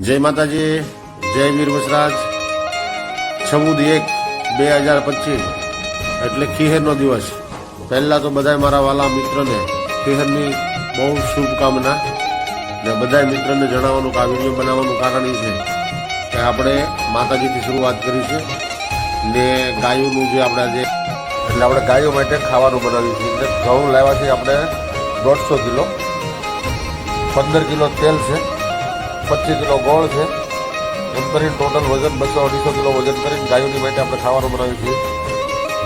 જય માતાજી, જય વીર વસરાજ ચૌદ એક, બે હજાર પચીસ. એટલે ખીહેરનો દિવસ. પહેલાં તો બધા મારા વાલા મિત્રને ખીહેરની બહુ શુભકામના ને બધા મિત્રને જણાવવાનું કે આ વીડિયો બનાવવાનું કારણ એ છે કે આપણે માતાજીથી શરૂઆત કરી છે ને ગાયોનું જે આપણે જે એટલે આપણે ગાયો માટે ખાવાનું બનાવ્યું છે. એટલે ઘઉં લાવ્યા છે આપણે દોઢસો કિલો, પંદર કિલો તેલ છે. પચીસ કિલો ગોળ છે. એમ કરીને ટોટલ વજન બસો અઢીસો કિલો વજન કરીને ગાયોની માટે આપણે ખાવાનું બનાવીએ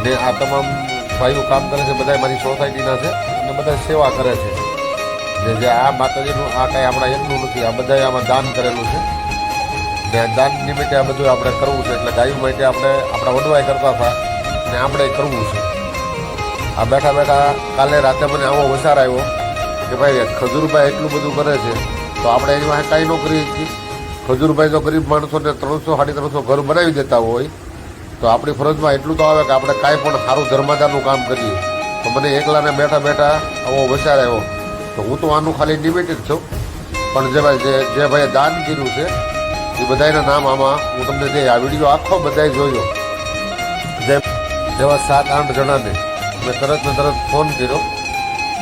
છે ને આ તમામ ભાઈઓ કામ કરે છે બધા મારી સોસાયટીના છે અને બધા સેવા કરે છે. ને જે આ માતાજીનું, આ કાંઈ આપણા એકનું નથી, આ બધાએ આમાં દાન કરેલું છે. ને દાન નિમિત્તે આ બધું આપણે કરવું છે, એટલે ગાયો માટે આપણે આપણા વડવાઈ કરતા હતા ને આપણે કરવું છે. આ બેઠા બેઠા કાલે રાતે મને આવો વસાર આવ્યો કે ભાઈ, ખજૂરભાઈ એટલું બધું કરે છે તો આપણે એની પાસે કાંઈ નોકરી કરીએ ખજૂરભાઈ તો ગરીબ માણસોને ત્રણસો, સાડી ત્રણસો ઘર બનાવી દેતા હોય. તો આપણી ફરજમાં એટલું તો આવે કે આપણે કાંઈ પણ સારું ધર્માદારનું કામ કરીએ. તો મને એકલાને બેઠા બેઠા આવો વિચાર આવ્યો. તો હું તો આનું ખાલી જ છું. પણ જે ભાઈ જે જે ભાઈએ દાન કર્યું છે, એ બધાના નામ આમાં હું તમને જે આ વીડિયો આખો બધાએ જોયો. જેમ જેવા સાત, આઠ જણાને મેં તરત ને તરત ફોન કર્યો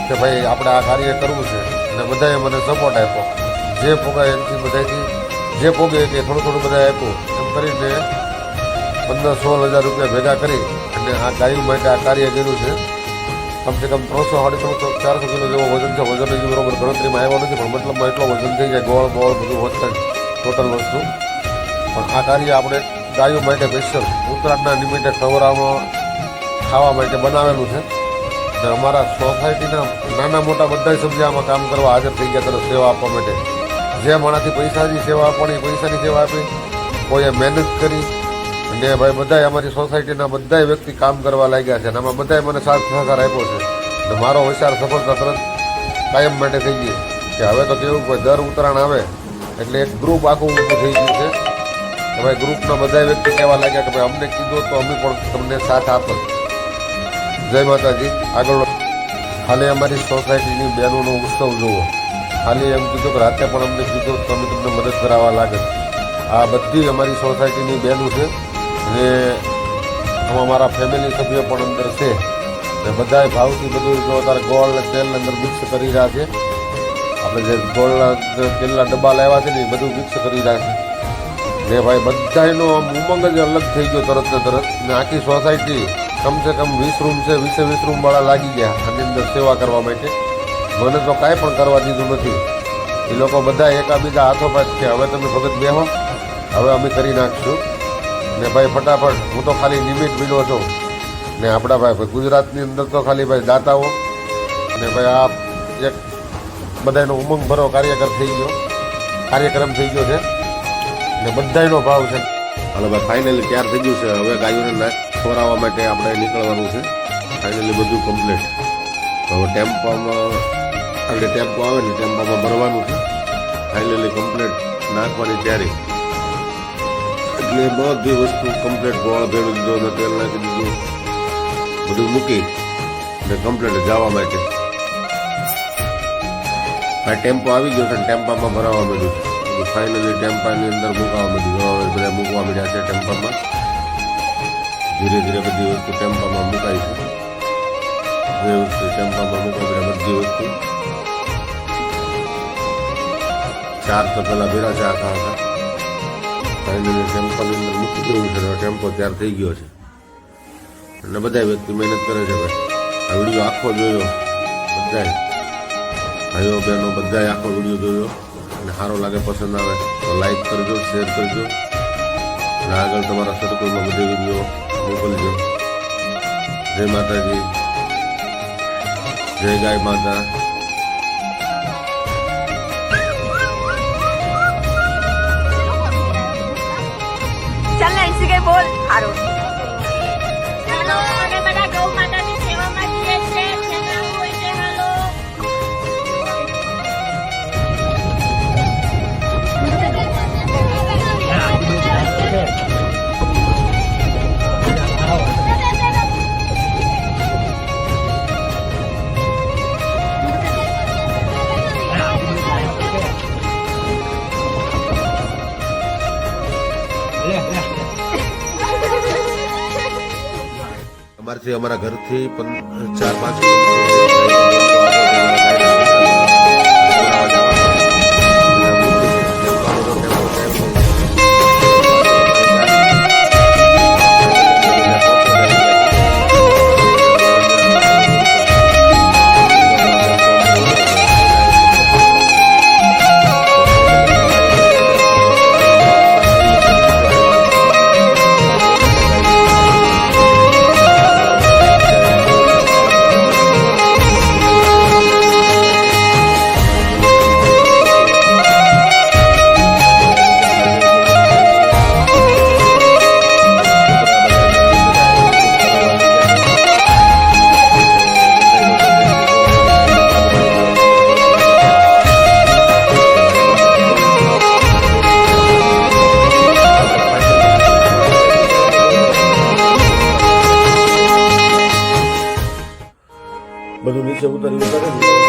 કે ભાઈ, આપણે આ કાર્ય કરવું છે. અને બધાએ મને સપોર્ટ આપ્યો. જે પોગાય એમથી બધાથી જે પોગે કે થોડું થોડું બધા આપ્યું. એમ કરીને પંદર સોળ હજાર રૂપિયા ભેગા કરી અને આ ગાયું માટે આ કાર્ય કર્યું છે. કમસે કમ ત્રણસો સાડી ત્રણસો, ચારસો કિલો જેવો વજન છે. વજન હજી બરોબર ગણતરીમાં આવ્યો નથી, પણ મતલબમાં એટલો વજન થઈ જાય, ગોળ બોળ બધું હોત ટોટલ વસ્તુ. પણ આ કાર્ય આપણે ગાયો માટે સ્પેશિયલ ઉત્તરાયણના નિમિત્તે ખવડાવવા, ખાવા માટે બનાવેલું છે. અને અમારા સોસાયટીના નાના મોટા બધા સભ્ય આમાં કામ કરવા હાજર થઈ ગયા તરફ સેવા આપવા માટે. જે માણાથી પૈસાની સેવા આપવાની, પૈસાની સેવા આપી, કોઈએ મહેનત કરી, અને ભાઈ બધાય અમારી સોસાયટીના બધાય વ્યક્તિ કામ કરવા લાગ્યા છે, અને આમાં બધાએ મને સાથ સહકાર આપ્યો છે. અને મારો વિચાર સફળતા તરત કાયમ માટે થઈ ગઈ કે હવે તો કેવું કે દર ઉત્તરાયણ આવે, એટલે એક ગ્રુપ આખું ઊભું થઈ ગયું છે. કે ભાઈ ગ્રુપના બધા વ્યક્તિ કહેવા લાગ્યા કે ભાઈ અમને કીધું તો અમે પણ તમને સાથ આપો. જય માતાજી. આગળ ખાલી અમારી સોસાયટીની બહેનોનો ઉત્સવ જુઓ. ખાલી એમ કીધું કે રાતે પણ અમને કીધું તો અમે તમને મદદ કરાવવા લાગે આ બધી અમારી સોસાયટીની બહેનો છે અને આમાં મારા ફેમિલી સભ્યો પણ અંદર છે. ને બધાએ ભાવથી બધું જો અત્યારે ગોળ ને તેલ અંદર મિક્સ કરી રહ્યા છે. આપણે જે ગોળના તેલના ડબ્બા લાવ્યા છે ને એ બધું મિક્સ કરી રહ્યા છે. ને ભાઈ બધાનો ઉમંગ જ અલગ થઈ ગયો તરત ને તરત. ને આખી સોસાયટી કમસે કમ વીસ રૂમ છે, વીસે વીસ રૂમવાળા લાગી ગયા આની અંદર સેવા કરવા માટે. મને તો કાંઈ પણ કરવા દીધું નથી. એ લોકો બધા એકાબીજા હાથો પાસ છે. હવે તમે ભગત બેહો. હવે અમે કરી નાખશું. ને ભાઈ ફટાફટ, હું તો ખાલી નિમિત્ત બીડો છું. ને આપણા ભાઈ ગુજરાતની અંદર તો ખાલી ભાઈ દાતાઓ. અને ભાઈ આ એક બધાનો ઉમંગ ભરો કાર્યકર થઈ ગયો. કાર્યક્રમ થઈ ગયો છે. ને બધાનો ભાવ છે. હાલો ભાઈ ફાઇનલી તૈયાર થઈ ગયું છે. હવે ગાયોને નાખ ખવડાવવા માટે આપણે નીકળવાનું છે. ફાઇનલી બધું કમ્પ્લીટ હવે ટેમ્પામાં આપણે ટેમ્પો આવે ને ટેમ્પામાં ભરવાનું છે. ફાઇનલી કમ્પ્લીટ નાખવાની તૈયારી. એટલે બધી વસ્તુ કમ્પ્લીટ ગોળ ભેળવી દીધો ને તેલ નાખી દીધું. બધું મૂકી ને કમ્પ્લીટ જવા માટે. આ ટેમ્પો આવી ગયો છે ટેમ્પામાં ભરાવા માંડ્યું ફાઇનલી ટેમ્પાની અંદર મૂકવા માંડ્યું. બધા મૂકવા માંડ્યા છે ટેમ્પામાં. ધીરે ધીરે બધી વસ્તુ ટેમ્પામાં મુકાય છે. જે વસ્તુ ટેમ્પામાં મૂકવા માંડ્યા બધી વસ્તુ. ચાર તો પેલા ભેરા ચા હતા. હતા ફાઇનલી ટેમ્પાની અંદર મૂકી દેવું છે ટેમ્પો તૈયાર થઈ ગયો છે. અને બધા વ્યક્તિ મહેનત કરે છે ભાઈ. આ વીડિયો આખો જોયો, બધાય. ભાઈઓ, બહેનો બધાએ આખો વીડિયો જોયો. અને સારો લાગે, પસંદ આવે, તો લાઈક કરજો શેર કરજો. અને આગળ તમારા સર્કલમાં બધે વીડિયો મોકલજો. જય માતાજી. જય ગાય માતા. કઈ અમારા ઘરથી ચાર પાંચ કિલોમીટર બધું નીચે ઉતારી ઉતારે ને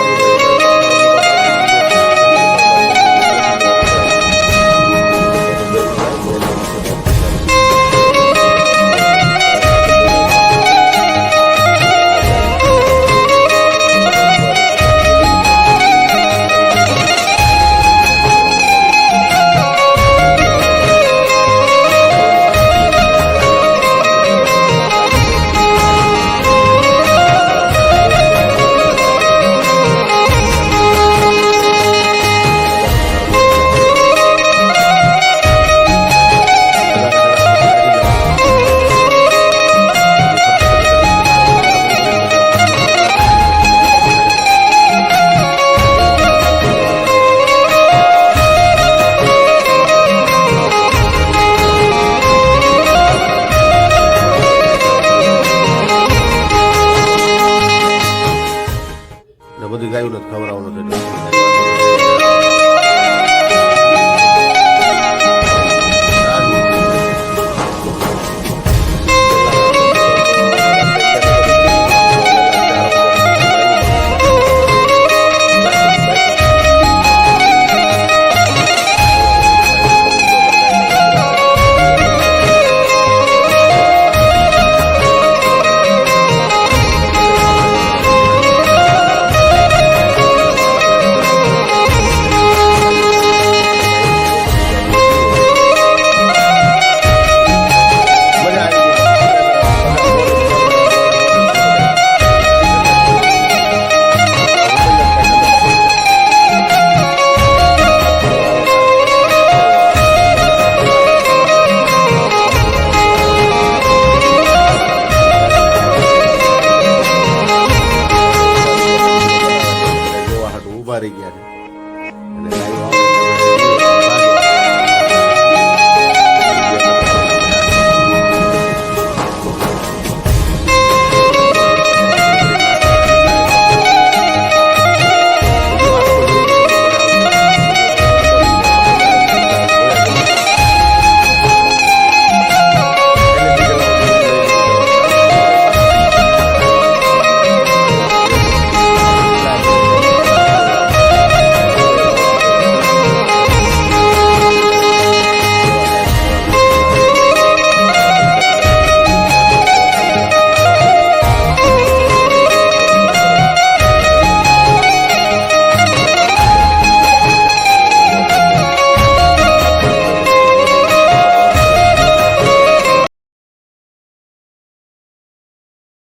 બધી ગાયું નથી ખવડાવવાનું છે.